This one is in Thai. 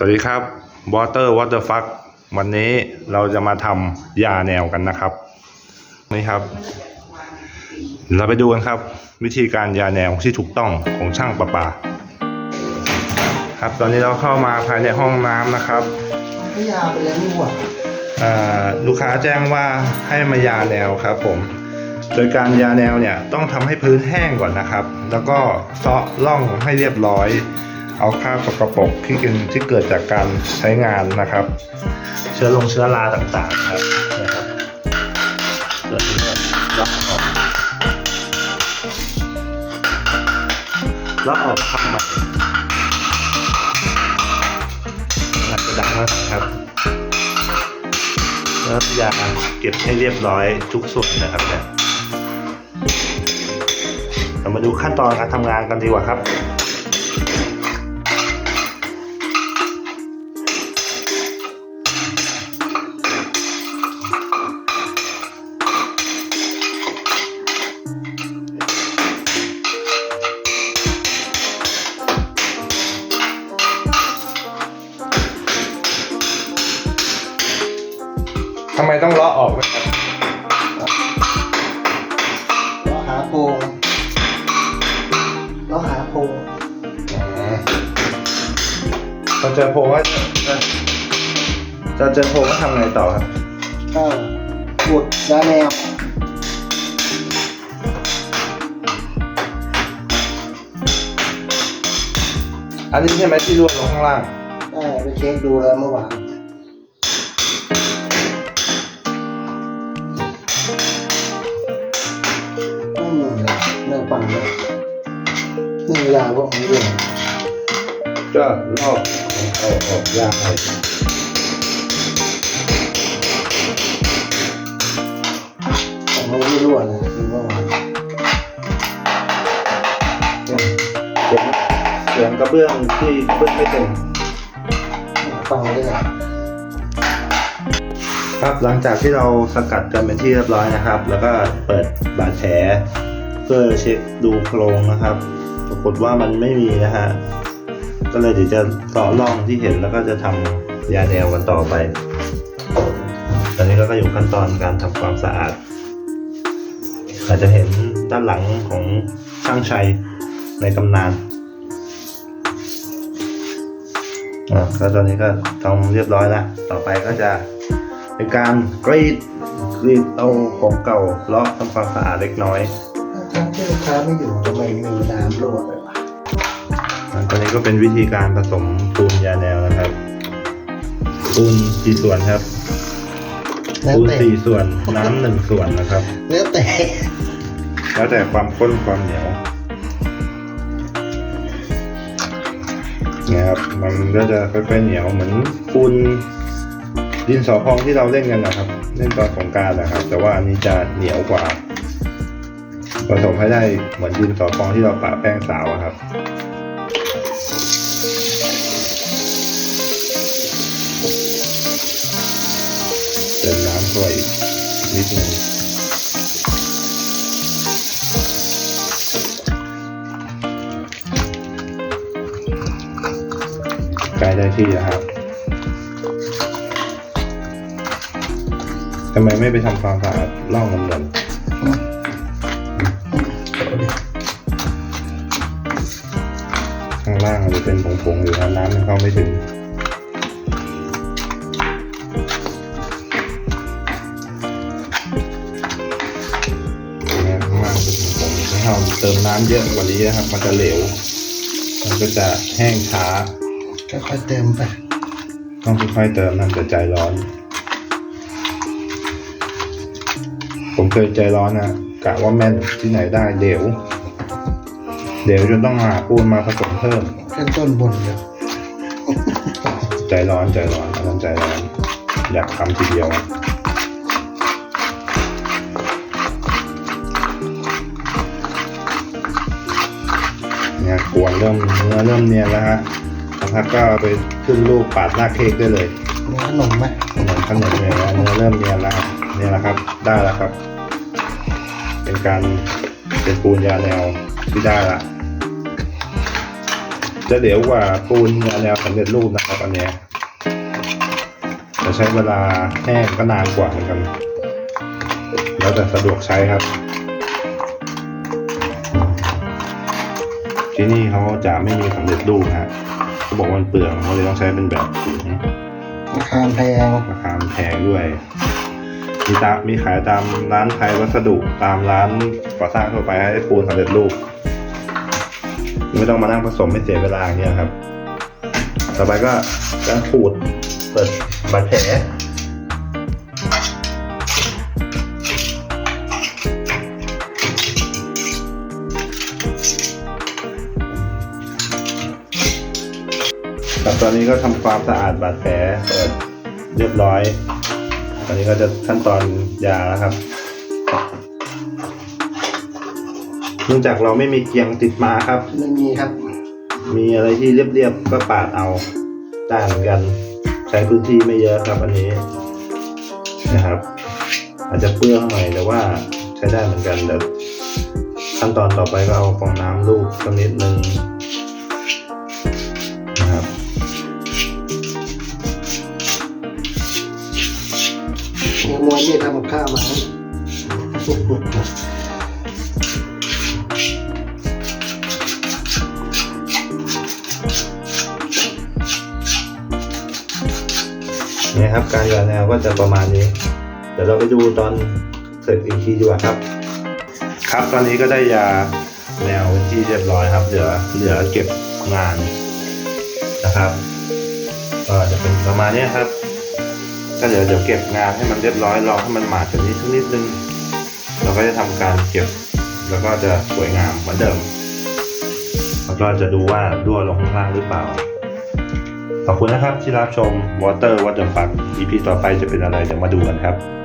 สวัสดีครับ Water Water Fuck วันนี้เราจะมาทำยาแนวกันนะครับ นี่ครับ เราไปดูกันครับ วิธีการยาแนวที่ถูกต้องของช่างประปา ครับตอนนี้เราเข้ามาภายในห้องน้ำนะครับไม่ยาวไปแล้วนี่หว่าอ่าลูกค้าแจ้งว่าให้มายาแนวครับผมโดยการยาแนวเนี่ยต้องทำให้พื้นแห้งก่อนนะครับ แล้วก็เซาะร่องให้เรียบร้อย เอาคราสกปรกที่เกินที่เกิดจากการใช้งานนะครับ เชื้อลงเชื้อราต่างๆครับนะครับเกิดขึ้นครับลอกออกลอกออกทำใหม่อาจจะดังมากครับแล้วยาเก็บให้เรียบร้อยทุกส่วนนะครับเนี่ยเรามาดูขั้นตอนการทำงานกันดีกว่าครับ องเลาะออกด้วยครับเราหาโพงเราหาโพงตอเจอโพงว่าจะเจอโพงก็ทำไงต่อครับก็ขุดยาแนวอันนี้ใช่ไหมที่ร่วงลงข้างล่างได้ไปเช็คดูแล้วเมื่อวาน ฟังเลยนี่ยาพวกนี้เลยก็ลอกเอาออกยากไปมันไม่รั่วเลยคือเมื่าเสียงเสียงกระเบื้องที่เบื้องไม่เต็มฟังได้เลยครับหลังจากที่เราสกัดกันเป็นที่เรียบร้อยนะครับ แล้วก็เปิดบาดแผล เพื่อเช็คดูโครงนะครับ ปรากฏว่ามันไม่มีนะฮะก็เลยเดี๋ยวจะต่อร่องที่เห็นแล้วก็จะทำยาแนวกันต่อไป ตอนนี้ก็อยู่ขั้นตอนการทำความสะอาด อาจจะเห็นด้านหลังของช่างชัยในตำนานอ่าก็ตอนนี้ก็ทำเรียบร้อยแล้ว ต่อไปก็จะเป็นการกรีดกรีดเอาของเก่าเลาะทำความสะอาดเล็กน้อย ทั้งที่ลูกค้าไม่อยู่ทำไมมีน้ำรั่วเลยวะอ่าตอนนี้ก็เป็นวิธีการผสมปูนยาแนวนะครับปูนกี่ส่วนครับแล้วปูนแต่สี่ส่วนน้ำหนึ่งส่วนนะครับแล้วแต่แล้วแต่ความข้นความเหนียวเนี่ยครับมันก็จะค่อยๆเหนียวเหมือนปูนดินสอพองที่เราเล่นกันนะครับ เล่นตอนสงกรารนะครับ แต่ว่าอันนี้จะเหนียวกว่า ผสมให้ได้เหมือนดินสอพองที่เราปะแป้งสาวอะครับเติมน้ำเข้าไปนิดนึงใกล้ได้ที่แล้วครับทำไมไม่ไปทำความสะอาดร่องน้ำมันางล่างมันจะเป็นผงๆอยู่นะน้ำมันเข้าไม่ถึงเนี่ข้างล่างเป็นผงๆถ้าเราเติมน้ำเยอะกว่านี้นะครับ มันจะเหลว มันก็จะแห้งช้าค่อยๆเติมไป ต้องค่อยๆเติมนะแต่ใจร้อน ผมเคยใจร้อนนะกะว่าแม่นที่ไหนได้เดี๋ยว เดี๋ยวจนต้องหาปูนมาผสมเพิ่มขึ้นต้นบนเลยใจร้อนใจร้อนอันนั้นใจร้อน อยากทำทีเดียวเนี่ยกวนเริ่มเนื้อเริ่มเนียนแล้วฮะสักพักก็เอาไปขึ้นรูปปาดหน้าเค้กได้เลยมีขนมไหมเหมือนขนมเลยนะเนื้อเริ่มเนียนแล้วครับเนี่ยแหละครับ ได้แล้วครับ เป็นการเป็นปูนยาแนวที่ได้ละ จะเหลวกว่าปูนแนวสำเร็จรูปนะครับอันเนี้ยจะใช้เวลาแห้งก็นานกว่าเหมือนกัน แล้วแต่สะดวกใช้ครับ ที่นี่เขาจะไม่มีสำเร็จรูปฮะเขาบอกว่ามันเปลืองเขาเลยต้องใช้เป็นแบบถุงราคาแพงราคามันแพงด้วย มีตามมีขายตามร้านไทยวัสดุตามร้านก่อสร้างทั่วไปให้ปูนสำเร็จรูป ไม่ต้องมานั่งผสมไม่เสียเวลาอย่างเงี้ยครับ ต่อไปก็การขูดเปิดบาดแผลครับตอนนี้ก็ทำความสะอาดบาดแผลเปิดเรียบร้อย ตอนนี้ก็จะขั้นตอนยาแล้วครับ เนื่องจากเราไม่มีเกียงติดมาครับ ไม่มีครับ มีอะไรที่เรียบๆก็ปาดเอาได้เหมือนกัน ใช้พื้นที่ไม่เยอะครับอันนี้นะครับ อาจจะเปลืองหน่อยแต่ว่าใช้ได้เหมือนกันเดี๋ยวขั้นตอนต่อไปก็เอาฟองน้ำลูกสักนิดนึงนะครับมีมวยนี่ทำกับข้าวมา ครับ การหย่อนแนวก็จะประมาณนี้ เดี๋ยวเราไปดูตอนเสร็จอีกทีดีกว่าครับ ครับตอนนี้ก็ได้ยาแนวเป็นที่เรียบร้อยครับ เหลือเหลือเก็บงานนะครับก็จะเป็นประมาณนี้ครับก็เดี๋ยวเดี๋ยวเก็บงานให้มันเรียบร้อยรอให้มันหมาดกันนิดสักนิดนึง เราก็จะทำการเก็บ แล้วก็จะสวยงามเหมือนเดิมแล้วก็จะดูว่ารั่วลงข้างล่างหรือเปล่า ขอบคุณนะครับที่รับชม Water What the Fuck EP ต่อไปจะเป็นอะไรเดี๋ยวมาดูกันครับ